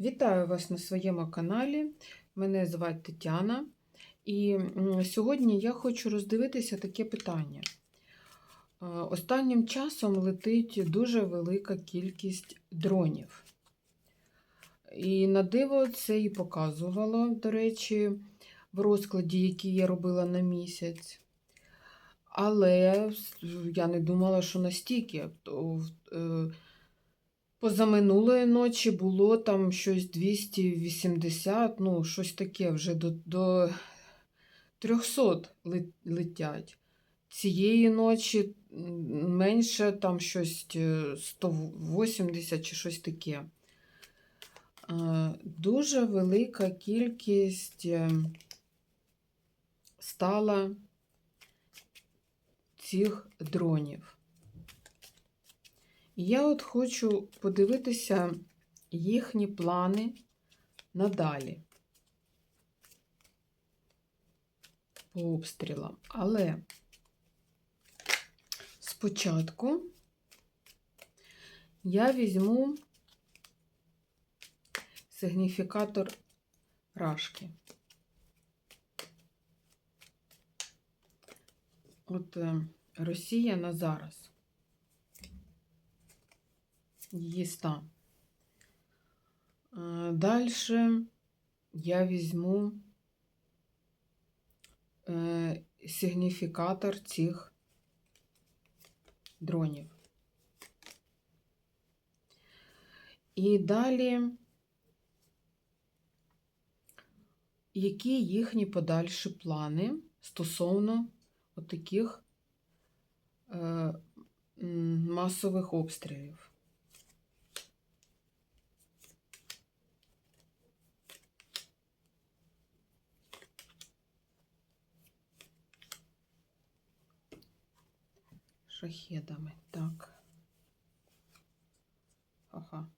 Вітаю вас на своєму каналі. Мене звати Тетяна. І сьогодні я хочу роздивитися таке питання. Е, Останнім часом летить дуже велика кількість дронів. І на диво це і показувало, до речі, в розкладі, який я робила на місяць. Але я не думала, що настільки. Е, Позаминулої ночі було там щось 280, ну, щось таке вже до, до 300 летять. Цієї ночі менше там щось е, 180 чи щось таке. Е, Дуже велика кількість е, стала цих дронів. Я от хочу подивитися їхні плани надалі по обстрілам. Але спочатку я візьму сигніфікатор рашки. От е, Росія на зараз її стан. Далі я візьму е, сигніфікатор цих дронів. І далі, які їхні подальші плани стосовно отаких е, масових обстрілів. Шахедами. Так. Ага.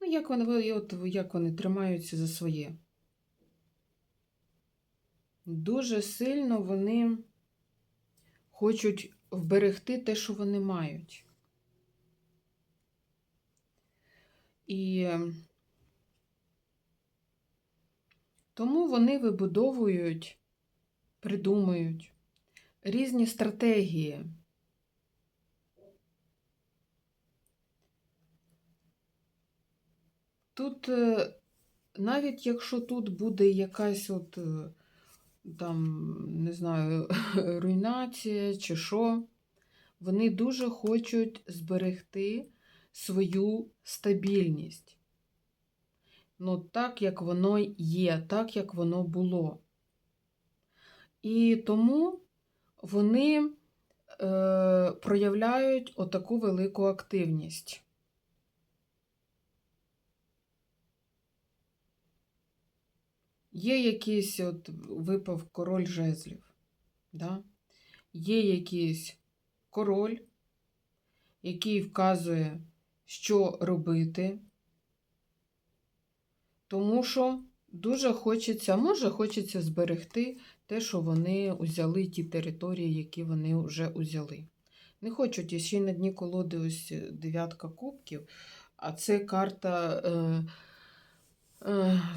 Ну, як вони, от, як вони тримаються за своє. Дуже сильно вони хочуть вберегти те, що вони мають. І е, тому вони вибудовують, придумують різні стратегії. Тут, е, навіть якщо тут буде якась от е, там, не знаю, руйнація чи що, вони дуже хочуть зберегти свою стабільність. Ну, так, як воно є, так, як воно було. І тому вони е, проявляють отаку велику активність. Є якийсь, от випав король жезлів, да? є якийсь король, який вказує, що робити, тому що дуже хочеться, може, хочеться зберегти те, що вони узяли, ті території, які вони вже узяли. Не хочуть ще й на дні колоди ось е, дев'ятка кубків, а це карта. Е,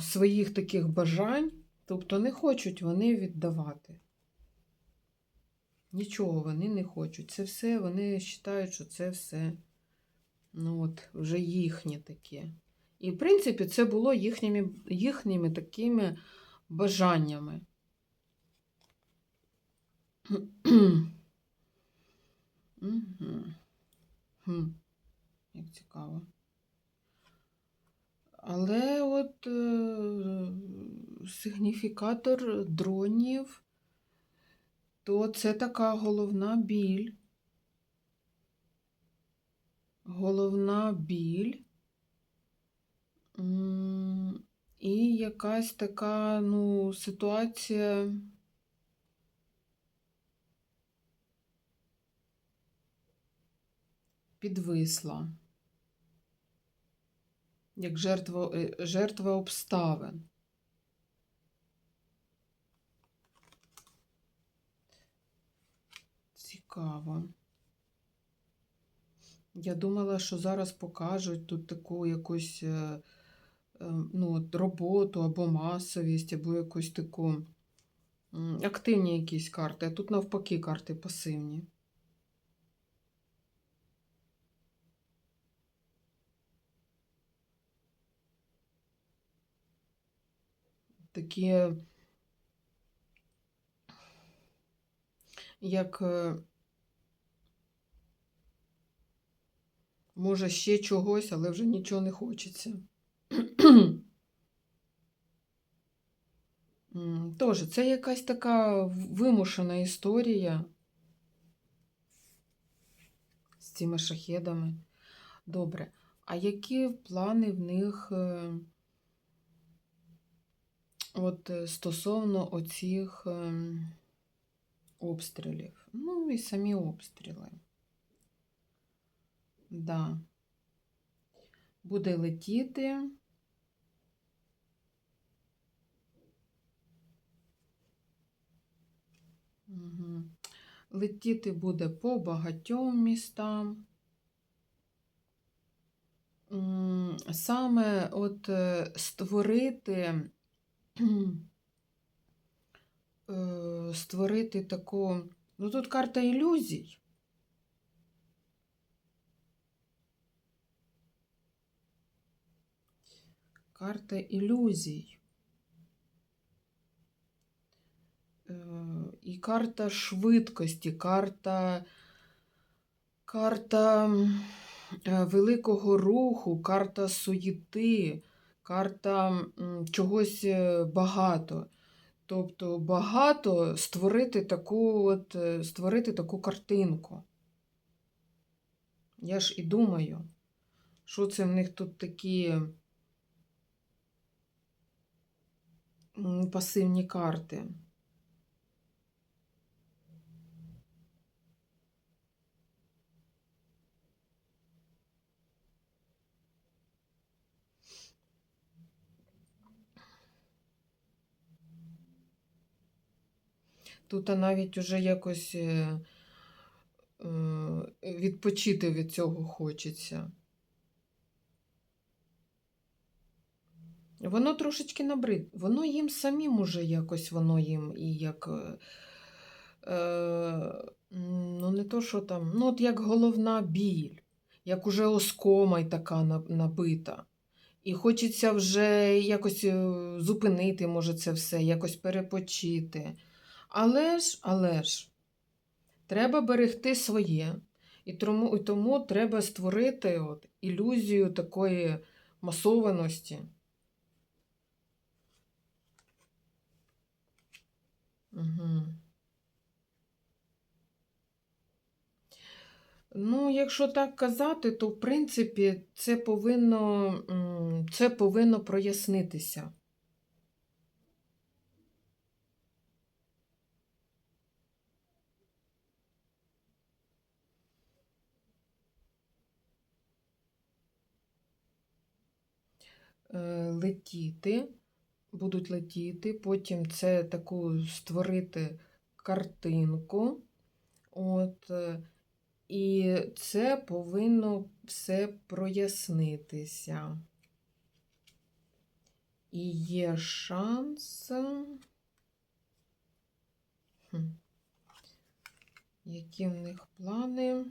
своїх таких бажань, тобто не хочуть вони віддавати. Нічого вони не хочуть. Це все, вони вважають, що це все ну от, вже їхнє таке. І, в принципі, це було їхніми, їхніми такими бажаннями. Як цікаво. Але от е, сигніфікатор дронів, то це така головна біль. Головна біль. І якась така, ну, ситуація. Підвисла як жертва, е, жертва обставин. Цікаво. Я думала, що зараз покажуть тут таку якусь е, ну, роботу або масовість, або якусь таку активні якісь карти, а тут навпаки карти пасивні. Такі, як е, може ще чогось, але вже нічого не хочеться. Тоже, це якась така вимушена історія з цими шахедами. Добре. А які плани в них е, от е, стосовно оцих ем, обстрілів? Ну і самі обстріли. Да. Буде летіти. Угу. Летіти буде по багатьом містам. Саме от е, створити, створити таку. Ну, тут карта ілюзій. Карта ілюзій. Е, І карта швидкості, карта, карта е, великого руху, карта суєти, карта чогось е, багато. Тобто багато створити таку, от, е, створити таку картинку. Я ж і думаю, що це в них тут такі пасивні карти. Тут навіть уже якось е, е, відпочити від цього хочеться. Воно трошечки набрид. Воно їм самим уже якось воно їм і як. е, е, ну, не то, що там, ну, от як головна біль, як уже оскома й така набита. І хочеться вже якось зупинити, може, це все, якось перепочити. Але ж, але ж, треба берегти своє. І тому, і тому треба створити от ілюзію такої масованості. Угу. Ну, якщо так казати, то в принципі це повинно, це повинно прояснитися. Е, Летіти, будуть летіти, потім це таку створити картинку. От, е, і це повинно все прояснитися. І є шанс. Хм. Які в них плани?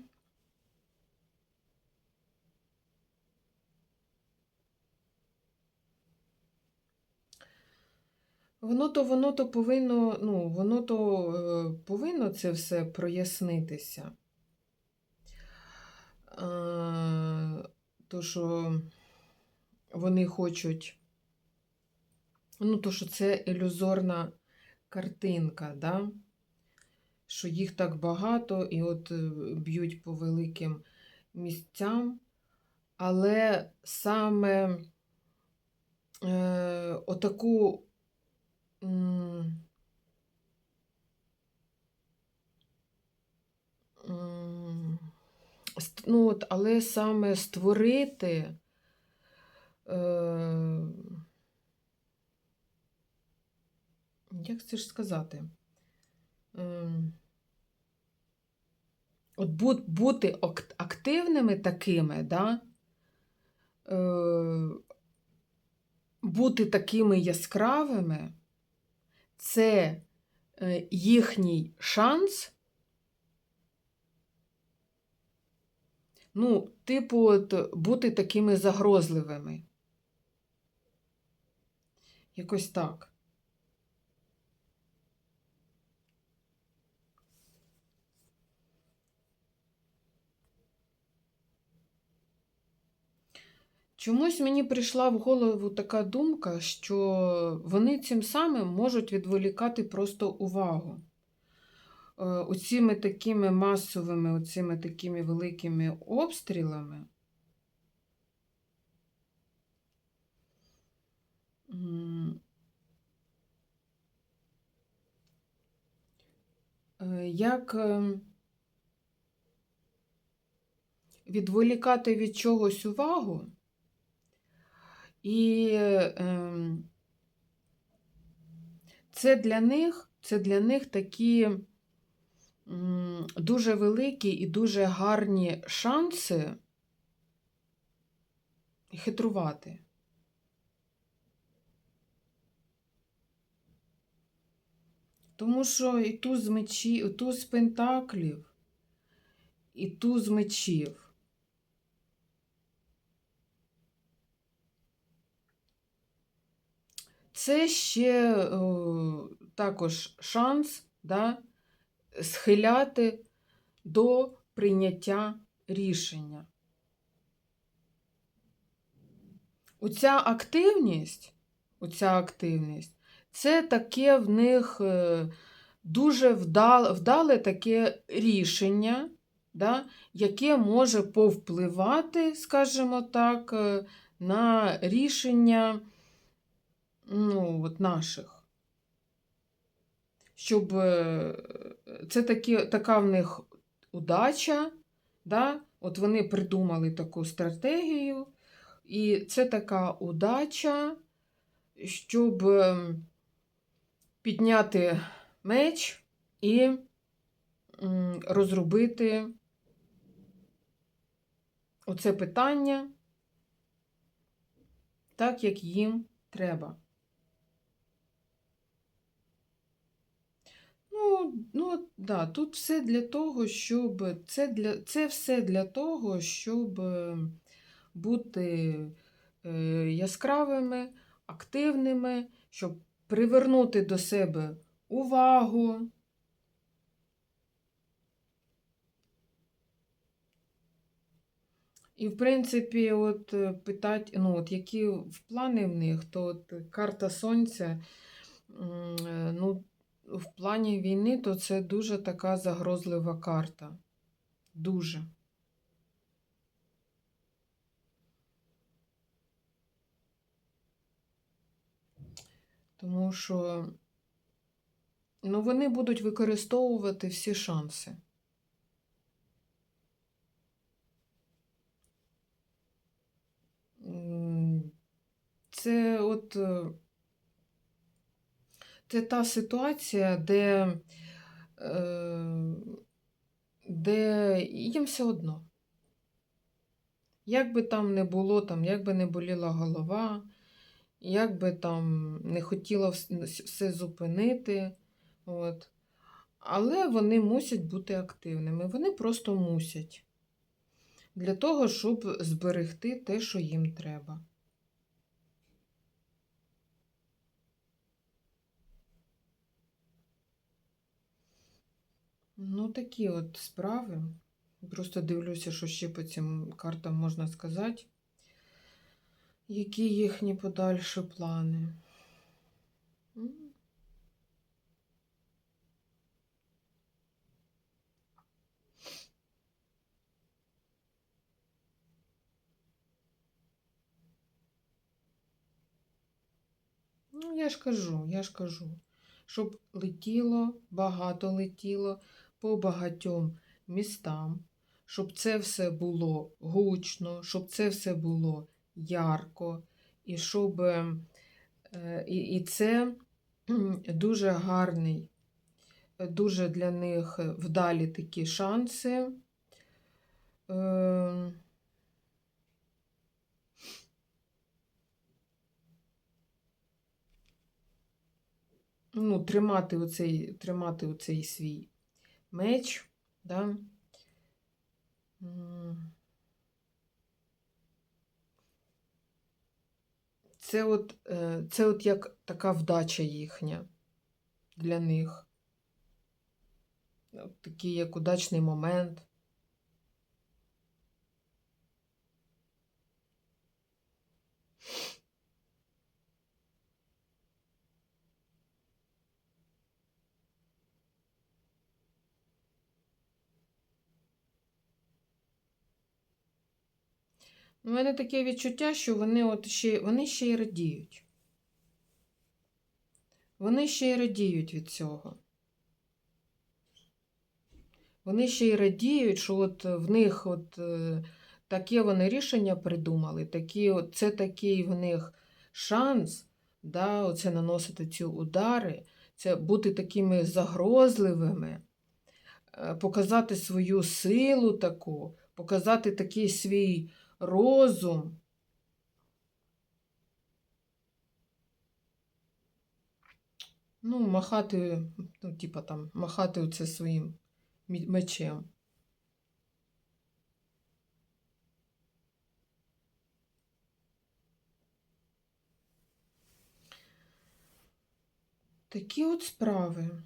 Воно то воно то повинно, ну, воно то е, повинно це все прояснитися. Е, то, що вони хочуть, ну, то, що це ілюзорна картинка, да? що їх так багато і от е, б'ють по великим місцям, але саме е, отаку ну, от, але саме створити е, як це ж сказати? Ем, От бу- бути ак- активними такими, да? Е, бути такими яскравими це е, їхній шанс. Ну, типу, от, бути такими загрозливими. Якось так. Чомусь мені прийшла в голову така думка, що вони цим самим можуть відволікати просто увагу. Е, Оціми такими масовими, оціми такими великими обстрілами. е, Як ем, відволікати від чогось увагу, і ем, це для них, це для них такі дуже великі і дуже гарні шанси хитрувати. Тому що і туз мечів, і туз пентаклів, і туз мечів. Це ще о, також шанс да, схиляти до прийняття рішення. Оця активність, оця активність, це таке в них е, дуже вдале, вдале таке рішення, да, яке може повпливати, скажімо так, е, на рішення ну, от наших. Щоб е, це такі, така в них удача, да? от вони придумали таку стратегію, і це така удача, щоб ем, підняти меч і розробити оце питання так, як їм треба. Ну, да, тут все для того, щоб це для це все для того, щоб е, бути е, яскравими, активними, щоб привернути до себе увагу. І, в принципі, от е, питать, ну, от які в плани в них, то от карта Сонця, ну, в плані війни, то це дуже така загрозлива карта. Дуже. Тому що ну, вони будуть використовувати всі шанси. Це от е, це та ситуація, де, е, де їм все одно. Як би там не було, там, як би не боліла голова, як би там не хотіла все зупинити. От. Але вони мусять бути активними. Вони просто мусять. Для того, щоб зберегти те, що їм треба. Ну, такі от справи. Просто дивлюся, що ще по цим картам можна сказати, які їхні подальші плани. Ну, я ж кажу, я ж кажу, щоб летіло, багато летіло по багатьом містам, щоб це все було гучно, щоб це все було ярко, і щоб е, і, і це дуже гарний, дуже для них вдалі такі шанси. Е, ну, тримати оцей, тримати оцей свій меч. Да? Це от, е, це от як така вдача їхня для них. Такий як удачний момент. У мене таке відчуття, що вони от ще, вони ще й радіють. Вони ще й радіють від цього. Вони ще й радіють, що от в них от е, таке вони рішення придумали, такі, от, це такий в них шанс, да, оце наносити ці удари, це бути такими загрозливими, е, показати свою силу таку, показати такий свій розум. Ну, махати, ну, типа там, махати оце своїм мечем. Такі от справи.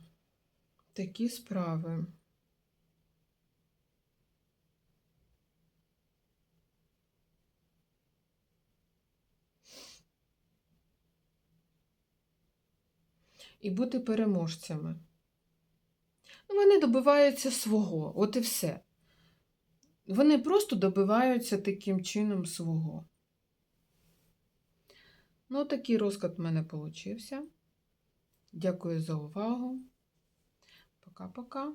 Такі справи. І бути переможцями. Ну, Вони добиваються свого, от і все. Вони просто добиваються таким чином свого. Ну, такий розклад в мене получився. Дякую за увагу. Пока-пока.